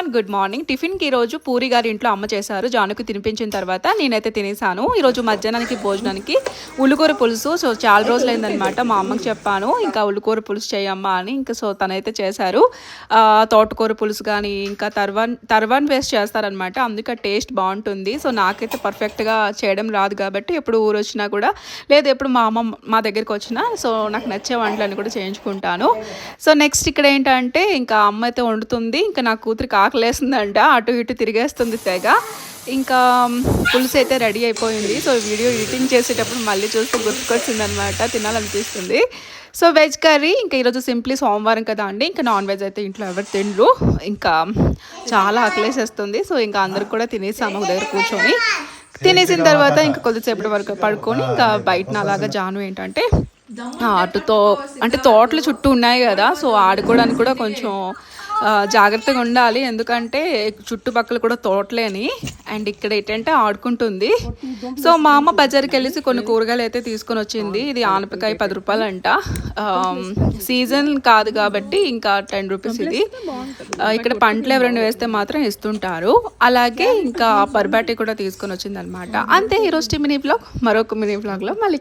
One good morning టిఫిన్కి ఈరోజు పూరి గారి ఇంట్లో అమ్మ చేశారు. జానుకు తినిపించిన తర్వాత నేనైతే తినేసాను. ఈరోజు మధ్యాహ్నానికి భోజనానికి ఉల్లికూర పులుసు. సో చాలా రోజులైందనమాట మా అమ్మకి చెప్పాను. ఇంకా ఉల్లికూర పులుసు చేయమ్మా అని ఇంకా సో తనైతే చేశారు. తోటకూర పులుసు కానీ ఇంకా తర్వాన్ తర్వాన్ వేస్ట్ చేస్తారనమాట. అందుకే టేస్ట్ బాగుంటుంది. సో నాకైతే పర్ఫెక్ట్గా చేయడం రాదు కాబట్టి ఎప్పుడు ఊరు వచ్చినా కూడా లేదు ఎప్పుడు మా అమ్మ మా దగ్గరికి వచ్చినా సో నాకు నచ్చే వంటలన్నీ కూడా చేయించుకుంటాను. సో నెక్స్ట్ ఇక్కడ ఏంటంటే ఇంకా అమ్మ అయితే వండుతుంది. ఇంకా నా కూతురికి ఆకలేస్తుందంట అటు ఇటు తిరిగేస్తుంది తెగ. ఇంకా పులుసు అయితే రెడీ అయిపోయింది. సో వీడియో ఎడిటింగ్ చేసేటప్పుడు మళ్ళీ చూస్తే గుర్తుకొచ్చింది అనమాట తినాలనిపిస్తుంది. సో వెజ్ కర్రీ ఇంకా ఈరోజు సింప్లీ సోమవారం కదా అండి. ఇంకా నాన్ వెజ్ అయితే ఇంట్లో ఎవరు తినరు. ఇంకా చాలా ఆకలేసేస్తుంది. సో ఇంకా అందరు కూడా తినేసాము దగ్గర కూర్చొని. తినేసిన తర్వాత ఇంకా కొద్దిసేపటి వరకు పడుకొని ఇంకా బయటన అలాగా జాను ఏంటంటే అటుతో అంటే తోటలు చుట్టూ ఉన్నాయి కదా. సో ఆడుకోవడానికి కూడా కొంచెం జాగ్రత్తగా ఉండాలి. ఎందుకంటే చుట్టుపక్కల కూడా తోటలేని. అండ్ ఇక్కడ ఏంటంటే ఆడుకుంటుంది. సో మా అమ్మ బజార్కి వెళ్ళేసి కొన్ని కూరగాయలు అయితే తీసుకొని వచ్చింది. ఇది ఆనపకాయ పది రూపాయలు అంట. సీజన్ కాదు కాబట్టి ఇంకా టెన్ రూపీస్ ఇది. ఇక్కడ పంటలు ఎవరైనా వేస్తే మాత్రం ఇస్తుంటారు. అలాగే ఇంకా పర్బాటి కూడా తీసుకొని వచ్చింది అనమాట అంతే ఈరోజు మినీ బ్లాగ్. మరొక మినీ బ్లాగ్లో మళ్ళీ